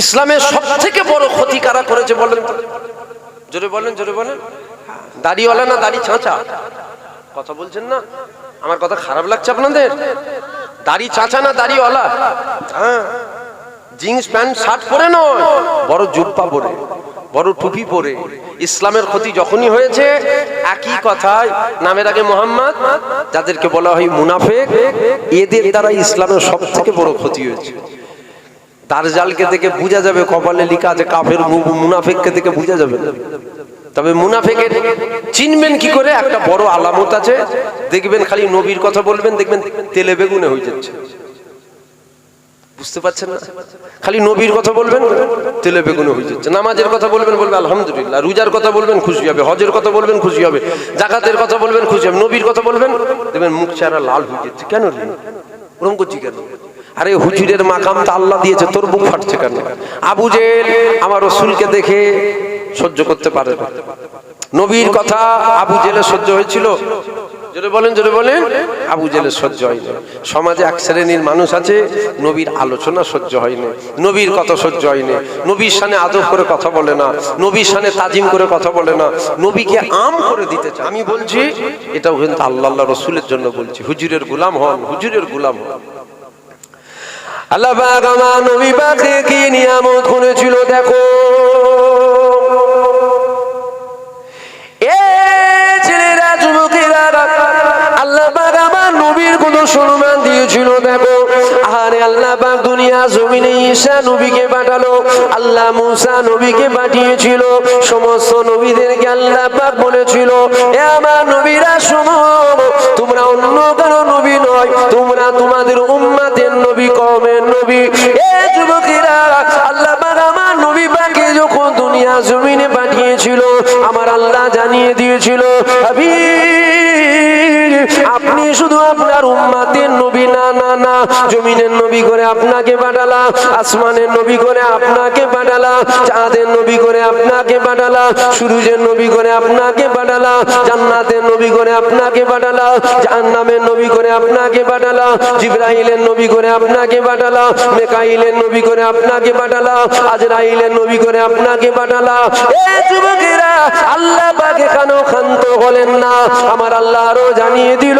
ইসলামের সব থেকে বড় ক্ষতি কারা করেছে বলেন জোরে বলেন জোরে বলেন। দাড়িওয়ালা না দাড়ি ছাঁচা? কথা বলছেন না? আমার কথা খারাপ লাগছে আপনাদের? দাড়ি চাচা না দাড়িওয়ালা? হ্যাঁ। জিন্স প্যান্ট, শার্ট পরে নয়, বড় জুব্বা পরে, বড় টুপি পরে। ইসলামের ক্ষতি যখনই হয়েছে, একই কথায় নামের আগে মোহাম্মদ, যাদেরকে বলা হয় মুনাফেক, এদের দ্বারা ইসলামের সব থেকে বড় ক্ষতি হয়েছে। দারজালকে দেখে বোঝা যাবে কপালে লেখা আছে কাফের মুনাফেককে দেখে বোঝা যাবে। তবে মুনাফেকের চিনবেন কি করে? একটা বড় আলামত আছে। দেখবেন খালি নবীর কথা বলবেন, দেখবেন তেলে বেগুনে হয়ে যাচ্ছে। বুঝতে পারছেন না? খালি নবীর কথা বলবেন, তেলে বেগুনে হয়ে যাচ্ছে। নামাজের কথা বলবেন, বলবে আলহামদুলিল্লাহ। রোজার কথা বলবেন, খুশি হবে। হজের কথা বলবেন, খুশি হবে। জাকাতের কথা বলবেন, খুশি হবে। নবীর কথা বলবেন, দেখবেন মুখ চেহারা লাল হয়ে যাচ্ছে। কেন রে? ওরম করছি কেন? আরে হুজুরের মাকাম তো আল্লাহ দিয়েছে, তোর বুক ফাটছে কেন? আবু জেল আমার রসুলকে দেখে সহ্য করতে পারে নবীর কথা আবু জেলে সহ্য হয়েছিল? জোরে বলেন জোরে বলেন। আবু জেলে সহ্য হয়নি। সমাজে এক শ্রেণির মানুষ আছে, নবীর আলোচনা সহ্য হয়নি, নবীর কথা সহ্য হয়নি, নবীর সামনে আদব করে কথা বলে না, নবীর সামনে তাজিম করে কথা বলে না, নবীকে আম করে দিতে চায়। আমি বলছি এটা কিন্তু আল্লাহ আল্লাহ রসুলের জন্য বলছি। হুজুরের গুলাম হন, হুজুরের গুলাম হন। আল্লাহ পাক আমার নবী পাকে কি নিয়ামত করেছিল দেখো। আল্লাহ মুসা নবীকে সমস্ত নবীদেরকে আল্লাহ বলেছিল, এ আমার নবীরা শোনো তোমরা তোমাদের উম্মাতের নবী কমের নবী, এ যুবকেরা, আল্লাহ আমার নবী পাকে যখন দুনিয়া জমিনে পাঠিয়েছিল, আমার আল্লাহ জানিয়ে দিয়েছিল আপনি শুধু আপনার উম্মাতের নবী, না না না। জমিনের নবী করে আপনাকে পাঠালা আসমানের নবী করে আপনাকে পাঠালা চাঁদের নবী করে আপনাকে পাঠালা সূর্যের নবী করে আপনাকে পাঠালা জান্নাতের নবী করে আপনাকে পাঠালা জাহান্নামের নবী করে আপনাকে পাঠালা জিব্রাহিলের নবী করে আপনাকে পাঠালা মেকাইলের নবী করে আপনাকে পাঠালা আজরাইলের নবী করে আপনাকে পাঠালা এ যুবকেরা, আল্লাহ পাকে কেন ক্ষান্ত হলেন না। আমার আল্লাহ আরও জানিয়ে দিল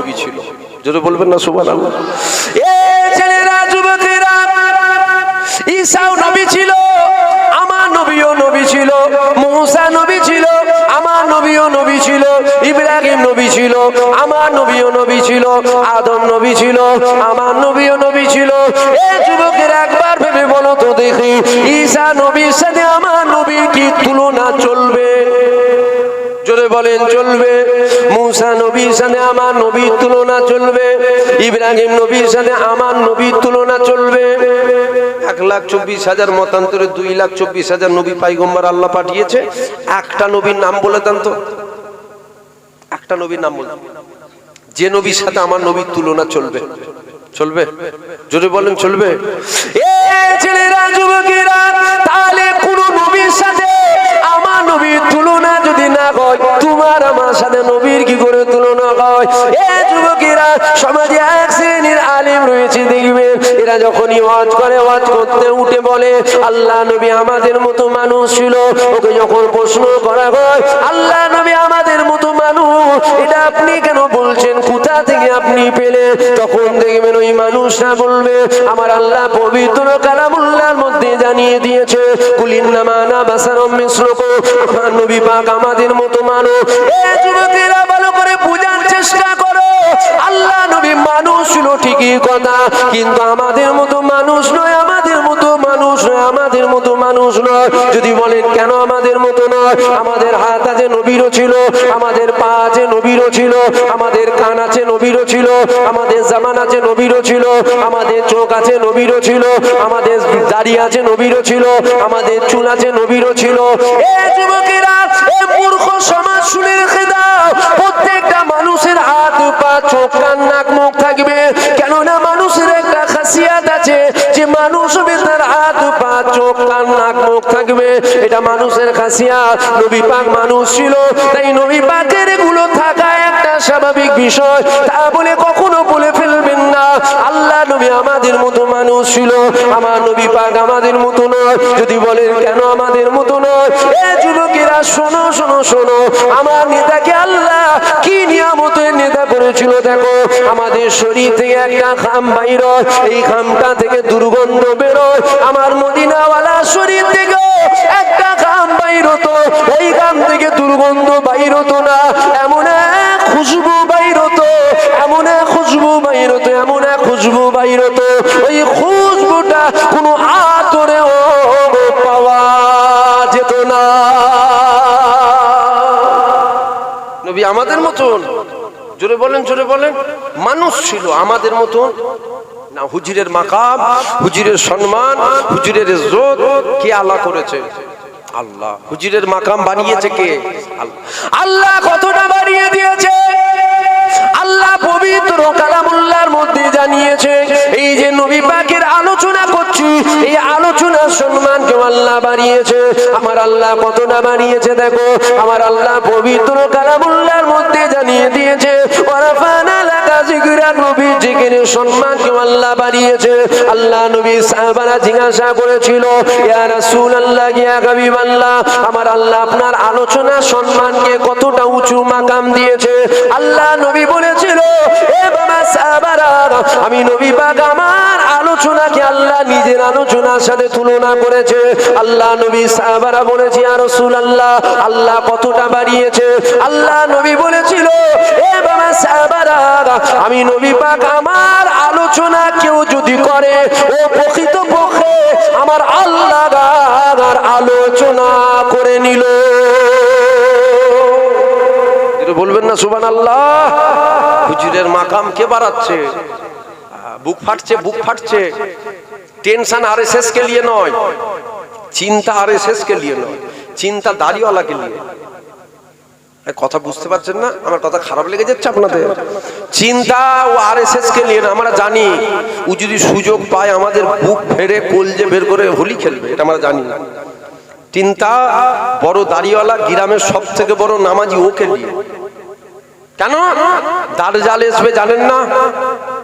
নবী ছিল। যদি বলবেন না সুবান আল্লাহ ঈসাও নবী ছিল, আমার নবীও নবী ছিল, মুসা নবী ছিল, আমার নবীও নবী ছিল, ইব্রাহিম নবী ছিল, আমার নবীও নবী ছিল, আদম নবী ছিল, আমার নবীও নবী ছিল। এ যুবকেরা, একবার ভেবে বলো তো দেখি ঈসা নবীর সাথে আমার নবীর কি তুলনা চলবে? জোরে বলেন, চলবে। মুসা নবীর সাথে, আমার নবীর তুলনা চলবে। ইব্রাহিম নবীর সাথে, আমার নবীর তুলনা চলবে। এক লাখ চব্বিশ হাজার মতান্তরে দুই লাখ চব্বিশ হাজার নবী আল্লাহ পাঠিয়েছে। একটা নবীর নাম তো। একটা নবীর নাম বলে যে নবীর সাথে আমার নবীর তুলনা চলবে। চলবে? জোরে বলেন, চলবে? ছেলেরা, যুবকেরা, তাহলে কোন নবীর সাথে নবীর তুলনা যদি না হয়, তোমার আমার সাথে নবীর কি করে তুলনা হয়? এ যুবকেরা, সমাজে এক শ্রেণির আলিম রয়েছে, দেখবে। এরা যখনই ওয়াজ করে, ওয়াজ করতে উঠে বলে, আল্লাহ নবী আমাদের মতো মানুষ ছিল। ওকে যখন প্রশ্ন করা হয়, আল্লাহ নবী আমাদের মতো এটা আপনি কেন বলছেন? কোথা থেকে আপনি পেলে তখন দেখবেন ওই মানুষরা বলবে, আমার আল্লাহ পবিত্র কালামুল্লাহর মধ্যে জানিয়ে দিয়েছে কুলিন্নামানা বাসারম মিশ্রক নবী পাক আমাদের মতো মানুষ। ভালো করে চেষ্টা করো। আল্লাহ নবী মানুষ ছিল ঠিকই কথা, কিন্তু আমাদের মতো মানুষ নয়, আমাদের মতো মানুষ নয়, আমাদের মতো মানুষ নয়। যদি বলেন কেন আমাদের মতো নয়? আমাদের হাত আছে নবীরও ছিল, আমাদের পা আছে নবীরও ছিল, আমাদের কান আছে, নবীরও ছিল। আমাদের জামান আছে, নবীরও ছিল। আমাদের চোখ আছে, নবীরও ছিল। আমাদের দাড়ি আছে, নবীরও ছিল। আমাদের চুল আছে, নবীরও ছিল। মূর্খ সমাজ শুনে রেখে দাও। প্রত্যেকটা মানুষের হাত, পা, চোখ কান নাক মুখ থাকবে কেননা মানুষের একটা খাসিয়াত আছে, যে মানুষ তার হাত, পা, চোখ, কান, নাক, মুখ থাকবে। এটা মানুষের খাসিয়াত। নবী পাক মানুষ ছিল, তাই নবী পাকের এগুলো থাকা একটা স্বাভাবিক বিষয়। তা বলে কখনো বলে ফেলবেন না। আল্লাহ নবী আমাদের মতো মানুষ ছিল, আমার নবী পাক আমাদের মতো নয়। যদি বলেন কেন আমাদের মতো নয়? এ যুবকেরা, শোনো শোনো শোনো। আমার নেতাকে আল্লাহ কি নিয়ামতের নেতা করেছিল দেখো, আমাদের শরীর থেকে একটা খাম বাইর এই খামটা থেকে দুর্গন্ধ বেরোয় আমার মদিনাওয়ালা শরীর থেকে একটা খাম বাইর হতো ওই খাম থেকে দুর্গন্ধ বাইর হতো না। এমন এক খুশবু বাইর হতো, এমন এক খুশবু বাইর হতো, এমন এক খুশবু বাইর হতো। ওই খুশবুটা কোনো আতরেও পাওয়া যেত না। নবী আমাদের মতন জোরে বলেন জোরে বলেন। মানুষ ছিল আমাদের মতন। না, হুজুরের মাকাম, হুজিরের সম্মান, হুজুরের জোর কে আল্লাহ করেছে? আল্লাহ। হুজিরের মাকাম বানিয়েছে কে? আল্লাহ। আল্লাহ কতটা বানিয়ে দিয়েছে? আল্লাহ পবিত্র কালামুল্লার মধ্যে জানিয়েছে, এই যে নবী পাকের আলোচনা করছি, এই আলোচনার সম্মান কেউ আল্লাহ বাড়িয়েছে আমার আল্লাহ কতটা বাড়িয়েছে দেখো, আমার আল্লাহ পবিত্র কালামুল্লার মধ্যে জানিয়ে দিয়েছে যিকরাক নবীর জিকিরের সম্মান কেউ আল্লাহ বাড়িয়েছে আল্লাহ নবী সাহাবারা জিজ্ঞাসা করেছিল, ইয়া রাসূলুল্লাহ ইয়া হাবিবাল্লাহ আমার আল্লাহ আপনার আলোচনা সম্মানকে কতটা উঁচু মাকাম দিয়েছে। আল্লাহ নবী বলেছিল, এ বাবা সাহাবারা, আমি নবী পাক আমার আলোচনাকে আল্লাহ নিজের আলোচনার সাথে তুলনা করেছে। আল্লাহ নবী সাহাবারা বলেছে আর রসুল আল্লাহ আল্লাহ কতটা বাড়িয়েছে? আল্লাহ নবী বলেছিল, এ বাবা সাহাবারা, আমি নবী পাক আমার আলোচনা কেউ যদি করে, ও প্রকৃত পক্ষে আমার আল্লাহ আলোচনা করে নিল। বলবেন না সুবান আল্লাহ হুজুরের মাকাম কে বাড়াচ্ছে? বুক ফাটছে বুক ফাটছে। টেনশন আর এস কে লিয়ে নয়, চিন্তা আর এস কে লিয়ে নয়, চিন্তা দাড়িওয়ালাকে নিয়ে। কথা বুঝতে পারছেন না? আমার কথা খারাপ লেগে যাচ্ছে আপনাদের? চিন্তা ও আর এস এস কে নিয়ে আমরা জানি। ও যদি সুযোগ পায়, আমাদের বুক ফেরে কলজে বের করে হোলি খেলবে, এটা আমরা জানি না। চিন্তা, বড় দাড়িওয়ালা গ্রামের সব থেকে বড় নামাজি ওকে নিয়ে। কেন? দার জাল আসবে জানেন না?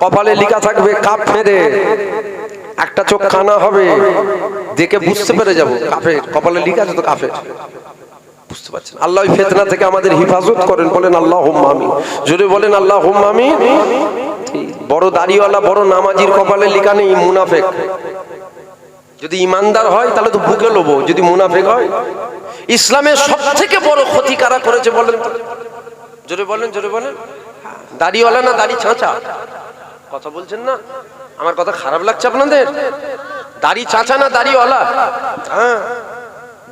কপালে লিখা থাকবে, কাপ ফেরে একটা চোখ কানা হবে। দেখে বুঝতে পেরে যাব কাফে কপালে লিখা আছে তো কাফে বুঝতে পারছেন। আল্লাহ ওই ফেতনা থেকে আমাদের হিফাজত করেন, বলেন আল্লাহ আমি জোরে বলেন আল্লাহ আমি বড় দাড়িওয়ালা, বড় নামাজির কপালে লিখা নেই মুনাফেক। যদি ইমানদার হয়, তাহলে তো বুকে লোবো যদি মুনাফেক হয়, ইসলামের সব থেকে বড় ক্ষতি কারা করেছে বলেন জোরে বলেন জোরে বলেন। দাড়িওয়ালা না দাড়ি ছাঁচা? কথা বলছেন না? আমার কথা খারাপ লাগছে আপনাদের? দাড়ি চাচা না দাড়িওয়ালা? হ্যাঁ।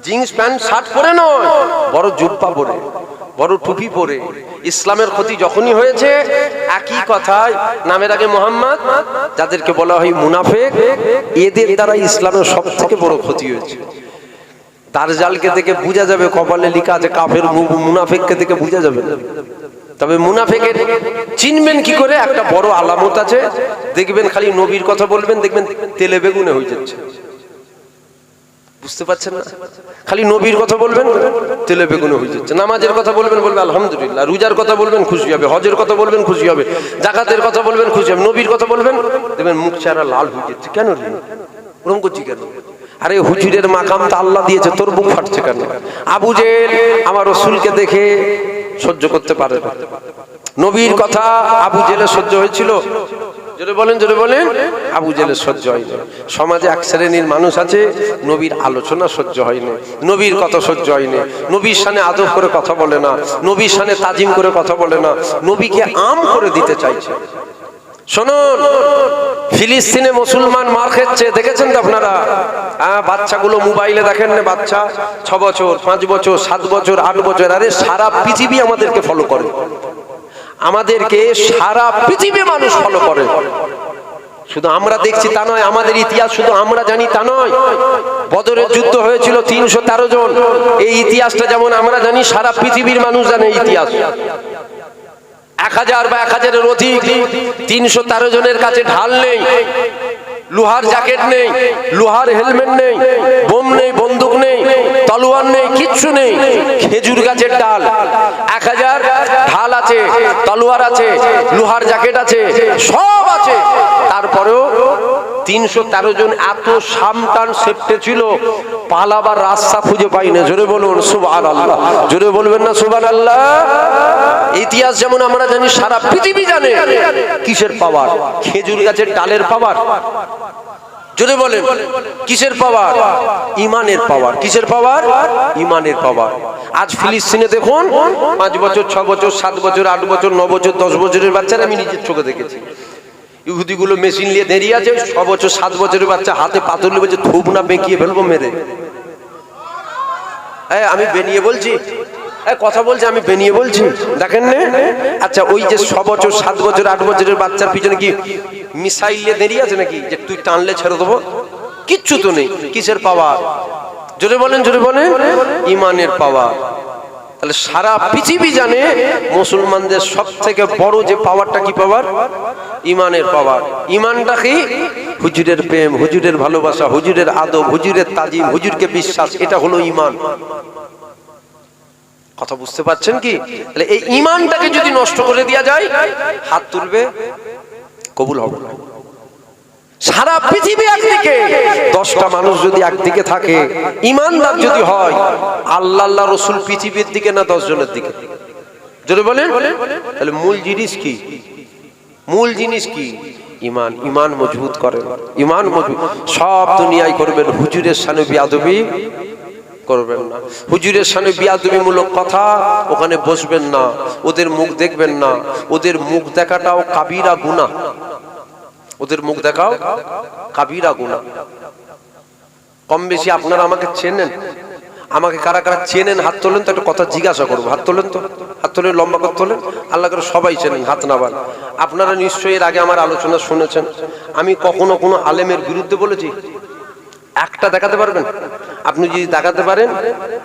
জিন্স প্যান্ট, শার্ট পরে নয়, বড় জুব্বা পরে, বড় টুপি পরে। ইসলামের ক্ষতি যখনই হয়েছে, একই কথায় নামের আগে মোহাম্মদ, যাদেরকে বলা হয় মুনাফেক, এদের দ্বারা ইসলামের সব থেকে বড় ক্ষতি হয়েছে। দারজালকে দেখে বোঝা যাবে, কপালে লেখা আছে, কাফের মুনাফেককে দেখে বোঝা যাবে। তবে মুনাফেকের চিনবেন কি করে? একটা বড় আলামত আছে। দেখবেন খালি নবীর কথা বলবেন, দেখবেন তেলে বেগুনে হয়ে যাচ্ছে। বুঝতে পারছেন না? খালি নবীর কথা বলবেন, তেলে বেগুনে হয়ে যাচ্ছে। নামাজের কথা বলবেন, বলবে আলহামদুলিল্লাহ। রোজার কথা বলবেন, খুশি হবে। হজের কথা বলবেন, খুশি হবে। জাকাতের কথা বলবেন, খুশি হবে। নবীর কথা বলবেন, দেখবেন মুখ চেহারা লাল হয়ে যাচ্ছে। কেন রে? ওরকম করছি কেন? আরে হুজুরের মাকাম তো আল্লাহ দিয়েছে, তোর বুক ফাটছে কেন? আবু জেল আমার রসুলকে দেখে সহ্য করতে পারে নবীর কথা আবু জেলে সহ্য হয়েছিল? জোরে বলেন জোরে বলেন। আবু জেলে সহ্য হয়নি। সমাজে এক শ্রেণির মানুষ আছে, নবীর আলোচনা সহ্য হয়নি, নবীর কথা সহ্য হয়নি, নবীর সানে আদব করে কথা বলে না, নবীর সানে তাজিম করে কথা বলে না, নবীকে আম করে দিতে চাইছে। শুনুন, ফিলিস্তিনে মুসলমান মার খাচ্ছে, দেখেছেন তো আপনারা? হ্যাঁ বাচ্চাগুলো মোবাইলে দেখেন না বাচ্চা? ছ বছর, পাঁচ বছর, সাত বছর, আট বছর, আরে সারা পৃথিবী আমাদেরকে ফলো করে। আমাদেরকে সারা পৃথিবী মানুষ ফলো করে। শুধু আমরা দেখছি তা নয় আমাদের ইতিহাস শুধু আমরা জানি তা নয়। বদরের যুদ্ধ হয়েছিল তিনশো তেরো জন। এই ইতিহাসটা যেমন আমরা জানি সারা পৃথিবীর মানুষ জানে ইতিহাস। এক হাজার বা এক হাজারের অধিক তিনশো তেরো জনের কাছে ঢাল নেই। লোহার জ্যাকেট নেই, লোহার হেলমেট নেই, বোম নেই, বন্দুক নেই, তলোয়ার নেই, কিচ্ছু নেই, খেজুর গাছের ডাল। এক হাজার ঢাল আছে, তলোয়ার আছে, লোহার জ্যাকেট আছে, সব আছে। তারপরেও তিনশো তেরো জন এত সামটান সেপ্টে ছিল। পালাবার রাস্তা খুঁজে পাই না জোরে বলুন সুবান আল্লাহ জোরে বলবেন না সুবান আল্লাহ ইতিহাস যেমন আমরা জানি, সারা পৃথিবী জানে। কিসের পাওয়ার? খেজুর গাছের ডালের পাওয়ার। জোরে বলেন, কিসের পাওয়ার? ইমানের পাওয়ার। কিসের পাওয়ার? ইমানের পাওয়ার। আজ ফিলিস্তিনে দেখুন, পাঁচ বছর, ছ বছর, সাত বছর, আট বছর, ন বছর, দশ বছরের বাচ্চারা আমি নিজের চোখে দেখেছি। ইহুদিগুলো মেশিন নিয়ে দাঁড়িয়ে আছে ছ বছর সাত বছরের বাচ্চা হাতে পাথর নিয়ে বলছে থুপ না বেঁকিয়ে ফেলব মেরে। হ্যাঁ আমি বেনিয়ে বলছি। কথা বলছি, আমি বেনিয়ে বলছি। দেখেন না। আচ্ছা ওই যে ছ বছর সাত বছর, আট বছরের বাচ্চার পিছনে কি মিসাইল নিয়ে দাঁড়িয়ে আছে নাকি? যে তুই টানলে ছেড়ে দেবো? কিচ্ছু তো নেই। কিসের পাওয়ার জোরে বলেন জোরে বলেন। ইমানের পাওয়ার তাহলে সারা পৃথিবী জানে মুসলমানদের সব থেকে বড় যে পাওয়ারটা কি পাওয়ার ইমানের পাওয়ার ইমানটা কি? হুজুরের প্রেম, হুজুরের ভালোবাসা, হুজুরের আদব, হুজুরের তাজিম, হুজুরকে বিশ্বাস, এটা হলো ইমান। কথা বুঝতে পারছেন কি? তাহলে এই ইমানটাকে যদি নষ্ট করে দেওয়া যায়, হাত তুলবে, কবুল হবে না। সারা পৃথিবী একদিকে। দশটা মানুষ যদি একদিকে থাকে, ইমানদার যদি হয়, আল্লাহ আল্লাহ রসুল পৃথিবীর দিকে না দশ জনের দিকে? যদি বলেন, তাহলে মূল জিনিস কি? মূল জিনিস কি? ইমান ইমান মজবুত করেন ইমান মজবুত। সব দুনিয়ায় করবেন, হুজুরের সানে বিয়াদবি করবেন না। হুজুরের সামনে বিয়াদবি মূলক কথা ওখানে বসবেন না, ওদের মুখ দেখবেন না। ওদের মুখ দেখাটাও কাবিরা গুনাহ। ওদের মুখ দেখাও। কাবিরা গুণা। কম বেশি আপনারা আমাকে চেনেন। আমাকে কারা কারা চেনেন, হাত তোলেন তো, একটা কথা জিজ্ঞাসা করব। হাত তোলেন তো? হাত তোলে লম্বা করে তোলেন? আল্লাহ করে সবাই চেনেন, হাত নাবান আপনারা নিশ্চয়ই এর আগে আমার আলোচনা শুনেছেন। আমি কখনো কোনো আলেমের বিরুদ্ধে বলেছি। একটা দেখাতে পারবেন? আপনি যদি দেখাতে পারেন,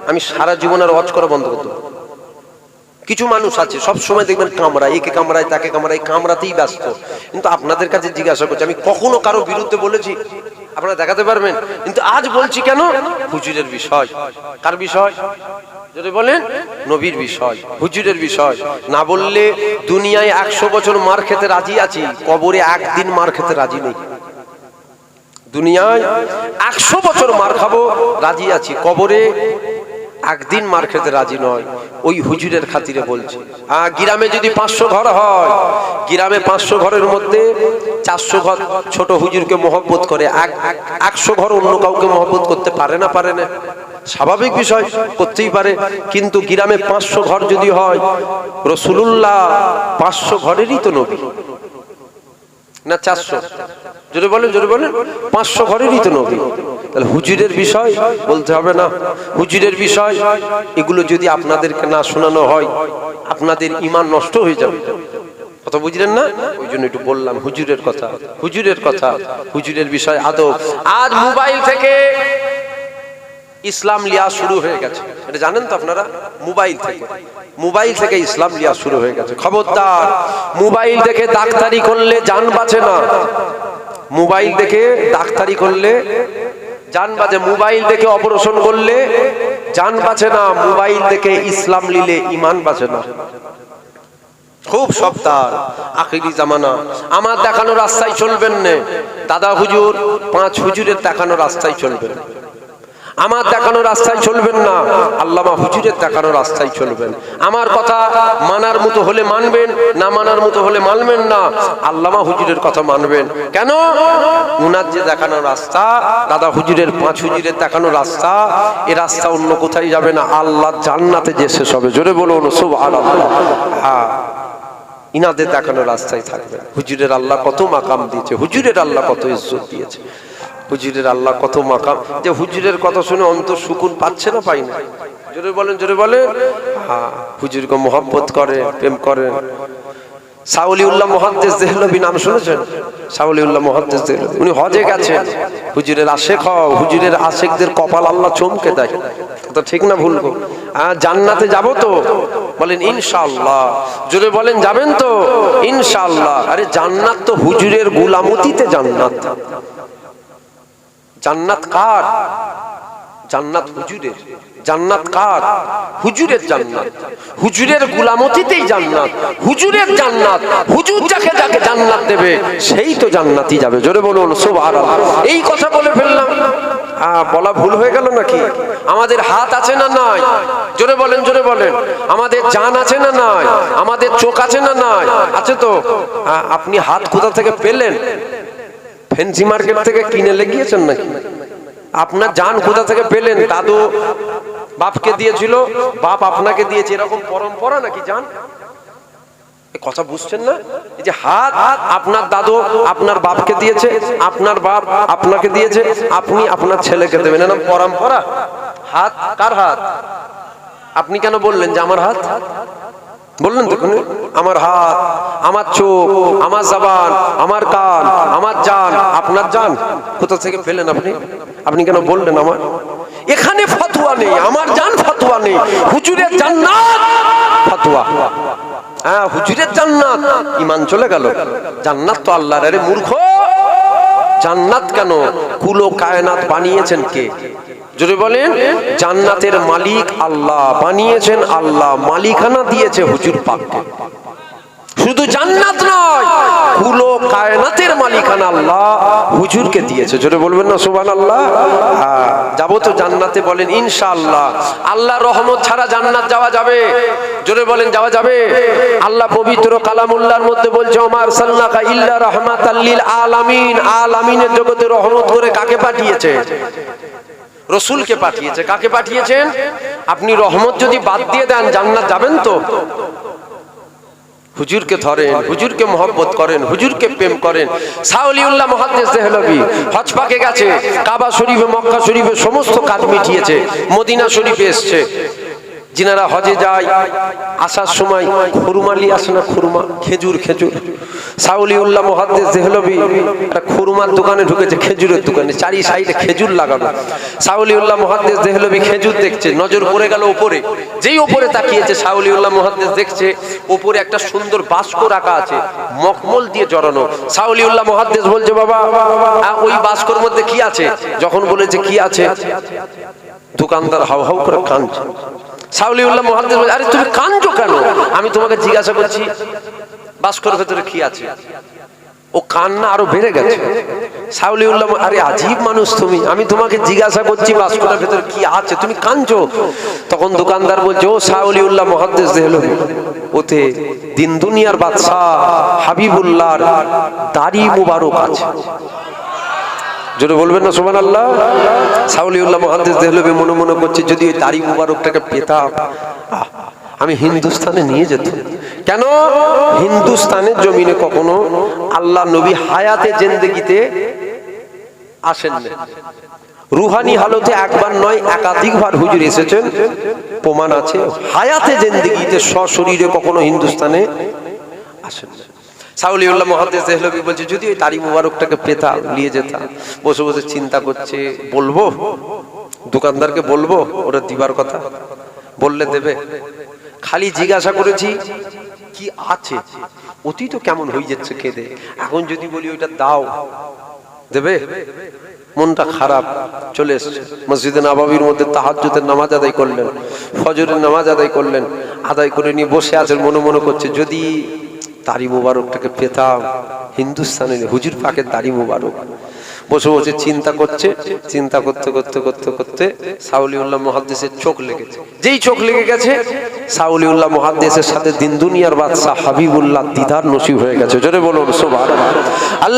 আমি সারা জীবন আর ওয়াচ করা বন্ধ করতে। কিছু মানুষ আছে, সব সময় দেখবেন কামড়ায়, একে কামড়ায়, তাকে কামড়ায়, কামড়াতেই ব্যস্ত। কিন্তু আপনাদের কাছে জিজ্ঞাসা করছি, আমি কখনো কারও বিরুদ্ধে বলেছি? আপনারা দেখাতে পারবেন? কিন্তু আজ বলছি কেন? হুজুরের বিষয়। কার বিষয়? যদি বলেন, নবীর বিষয়, হুজুরের বিষয়। না বললে দুনিয়ায় একশো বছর মার খেতে রাজি আছি, কবরে একদিন মার খেতে রাজি নেই। দুনিয়ায় একশো বছর মার খাব, রাজি আছি, কবরে একদিন মার খেতে রাজি নয়। ওই হুজুরের খাতিরে বলছি আহ, গ্রামে যদি পাঁচশো ঘর হয় গ্রামে পাঁচশো ঘরের মধ্যে চারশো ঘর ছোট হুজুরকে মহব্বত করে এক একশো ঘর অন্য কাউকে মহব্বত করতে পারে না পারে না? স্বাভাবিক বিষয় করতেই পারে কিন্তু গ্রামে পাঁচশো ঘর যদি হয় রসুলুল্লাহ পাঁচশো ঘরেরই তো নবী। না চারশো? জোরে বলেন জোরে বলেন, পাঁচশো ঘরেরই তো নবী। তাহলে হুজুরের বিষয় বলতে হবে না। হুজুরের বিষয়, এগুলো যদি আপনাদেরকে না শোনানো হয়, আপনাদের ইমান নষ্ট হয়ে যাবে। কথা বুঝলেন না? ওই জন্য একটু বললাম, হুজুরের কথা হুজুরের কথা, হুজুরের বিষয় আদব। আজ মোবাইল থেকে ইসলাম লিয়া শুরু হয়ে গেছে। এটা জানেন তো আপনারা? মোবাইল থেকে। মোবাইল থেকে ইসলাম লিয়া শুরু হয়ে গেছে। খবরদার, মোবাইল দেখে ডাক্তারি করলে জান বাঁচে না। মোবাইল দেখে ডাক্তারি করলে জান বাজে মোবাইল দেখে অপারেশন করলে জান বাঁচে না। মোবাইল দেখে ইসলাম নিলে ইমান বাঁচে না। খুব সপ্তাহ আখিরি জামানা। আমার দেখানো রাস্তায় চলবেন না। দাদা হুজুর, পাঁচ হুজুরের দেখানো রাস্তায় চলবেন। আমার দেখানো রাস্তায় চলবেন না। আল্লামা হুজুরের দেখানো রাস্তায় চলবেন। আমার কথা মানার মতো হলে মানবেন, না মানার মতো হলে মানবেন না। আল্লামা হুজুরের কথা মানবেন। কেন? উনার যে দেখানো রাস্তা, দাদা হুজুরের, পাঁচ হুজুরের দেখানো রাস্তা, এ রাস্তা অন্য কোথায় যাবে না। আল্লাহ জান্নাতে যে শেষ হবে। জোরে বলুন সব হ্যাঁ। ইনাদের দেখানো রাস্তায় থাকবে হুজুরের আল্লাহ কত মাকাম দিয়েছে। হুজুরের আল্লাহ কত ইজ্জত দিয়েছে। হুজুরের আল্লাহ কত মাকাম। যে হুজুরের কথা শুনে অন্তর সুকুন পাচ্ছে না পাই না। জোরে বলেন জোরে বলেন। হ্যাঁ হুজুরকে মোহাব্বত করে, প্রেম দেহলবি নাম শুনেছেন? উনি হজে হও কপাল আল্লাহ চমকে দেয়। ঠিক না হ্যাঁ জান্নাতে যাব তো? বলেন ইনশাল্লাহ জোরে বলেন, যাবেন তো? ইনশাল্লাহ আরে জান্নাত তো হুজুরের গুলামতিতে জান্নাত। জান্নাত কার? জান্নাত হুজুরের। জান্নাত কার? হুজুরের জান্নাত। হুজুরের গুলামতিতেই জান্নাত। হুজুরের জান্নাত। হুজুর যাকে যাকে জান্নাত দেবে, সেই তো জান্নাতই যাবে। জোরে বলুন, সুবহানাল্লাহ। এই কথা বলে ফেললাম। বলা ভুল হয়ে গেল নাকি? আমাদের হাত আছে না নাই? জোরে বলেন জোরে বলেন। আমাদের জান আছে না নাই? আমাদের চোখ আছে না নাই? আছে তো? আপনি হাত কোথা থেকে পেলেন? ফেন্সি মার্কেট থেকে কিনে লেগিয়েছেন নাকি? আপনার জান কোথা থেকে পেলেন? দাদু বাপকে দিয়েছিল, বাপ আপনাকে দিয়েছে, এরকম পরম্পরা নাকি এ কথা বুঝছেন না? এই যে হাত আপনার দাদু আপনার বাপকে দিয়েছে, আপনার বাপ আপনাকে দিয়েছে, আপনি আপনার ছেলেকে দেবেন। এরকম পরম্পরা? হাত কার হাত? আপনি কেন বললেন যে আমার হাত? বললেন কোনো? আমার হাত, আমার চোখ, আমার জবান, আমার কান, আমার জান, আপনার জান, কোথা থেকে পেলেন আপনি? আপনি কেন বললেন আমার? এখানে ফতোয়া নেই, আমার জান ফতোয়া নেই, হুজুরের জান্নাত ফতোয়া। হ্যাঁ হুজুরের জান্নাত ইমান চলে গেল। জান্নাত তো আল্লাহর, আরে মূর্খ। জান্নাত কেন? কুলো কায়নাত বানিয়েছেন কে? যদি বলেন জান্নাতের মালিক আল্লাহ বানিয়েছেন, আল্লাহ মালিকানা দিয়েছে হুজুর পাককে। শুধু জান্নাত নয় কুলো কায়নাতের মালিকানা আল্লাহ হুজুরকে দিয়েছে। জোরে বলবেন না সুবান আল্লাহ যাব তো জান্নাতে বলেন, ইনশাআল্লাহ। আল্লাহ রহমত ছাড়া জান্নাত যাওয়া যাবে। জোরে বলেন, যাওয়া যাবে? আল্লাহ পবিত্র কালামুল্লাহর মধ্যে বলছে ওমার সাল্লাকা ইল্লা রহমাতাল্লিল আলামিন। আলামিনের জগতে রহমত করে কাকে পাঠিয়েছে? রসুলকে পাঠিয়েছে। কাকে পাঠিয়েছেন? আপনি রহমত যদি বাদ দিয়ে দেন, জান্নাত যাবেন তো? হুজুরকে ধরেন, হুজুরকে মহব্বত করেন, হুজুরকে প্রেম করেন। সাউলিউল্লাহ মহাদ্দেশ দেহলবি হজ পাকে গেছে, কাবা শরীফে, মক্কা শরীফে সমস্ত কাজ মিটিয়েছে, মদিনা শরীফে এসছে। যিনারা হজে যায়, আসার সময় খুরমালি আসে না, খুরমা, খেজুর খেজুর। সাউলিউল্লাহ মহাদ্দেশ দেহলবি একটা খুরমার দোকানে ঢুকেছে, খেজুরের দোকানে, চারি সাইডে খেজুর লাগানো। সাউলিউল্লাহ মহাদ্দেশ দেহলবি খেজুর দেখছে, নজর পড়ে গেল উপরে। যেই উপরে তাকিয়েছে, সাউলিউল্লাহ মহাদ্দেশ দেখছে, উপরে একটা সুন্দর বাস্ক রাখা আছে, মখমল দিয়ে জড়ানো। সাউলিউল্লাহ মহাদ্দেশ বলছে, বাবা ওই বাস্কর মধ্যে কি আছে? যখন বলেছে, কি আছে? দোকানদার হাউ হাউ করে কাঁদছে। সাউলিউল্লাহ মহাদ্দেশ আরে তুমি কাঁদছো কেন? আমি তোমাকে জিজ্ঞাসা করছি বাস্কর ভেতরে কি আছে? ও কান্না আরও বেড়ে গেছে। সাউলিউল্লাহ আরে আজীব মানুষ তুমি আমি তোমাকে জিজ্ঞাসা করছি বাস্করের ভেতরে কি আছে? তুমি কাঁদছো? তখন দোকানদার বলছে ও সাউলিউল্লাহ মহাদ্দেশ দেহলো ওতে দিন দুনিয়ার বাদশাহ হাবিবুল্লাহর দাড়ি মুবারক আছে। জোরে বলবেন না সোমান আল্লাহ সাউলিউল্লাহ মহাদ্দেশ দেহলবি মনে মনে করছে, যদি ওই দাড়ি মুবারকটাকে পেতাম। আমি হিন্দুস্তানে নিয়ে যেত কেন? হিন্দুস্তানের জমিনে কখনো আল্লাহ নবী হায়াতে জেন্দেগিতে আসেন রুহানি হালতে একবার নয়, একাধিকবার হুজুর এসেছেন। প্রমাণ আছে, হায়াতে জেন্দেগিতে সশরীরে কখনো হিন্দুস্তানে আসেন না সাউলিউল্লাহ মহাদেশ দেহলবি বলছে, যদি ওই তারি মুবারকটাকে পেতাম, নিয়ে যেতাম। বসে বসে চিন্তা করছে, বলব? দোকানদারকে বলব? ওরা দিবার কথা? বললে দেবে। খালি জিজ্ঞাসা করেছি, কি আছে? অতি তো কেমন হয়ে যাচ্ছে খেতে এখন যদি বলি ওইটা দাও। দেবে? মনটা খারাপ, চলে এসছে। মসজিদে নাবাবির মধ্যে তাহাজ্জুদের নামাজ আদায় করলেন, ফজরের নামাজ আদায় করলেন, আদায় করে নিয়ে বসে আছেন, মনে মনে করছে, যদি দাড়ি মুবারকটাকে পেতাম, হিন্দুস্তানের হুজুর পাকের দাড়ি মুবারক। বসে বসে চিন্তা করছে, চিন্তা করতে করতে করতে করতে সাউলিউল্লাহ মহাদ্দেশের চোখ লেগেছে। যেই চোখ লেগে গেছে, সাউলিউল্লাহ মহাদ্দেশের সাথে দিন দুনিয়ার বাদশাহ হাবিবুল্লাহ দিদার নসিব হয়ে গেছে। জোরে বলুন সোভার আল্লাহ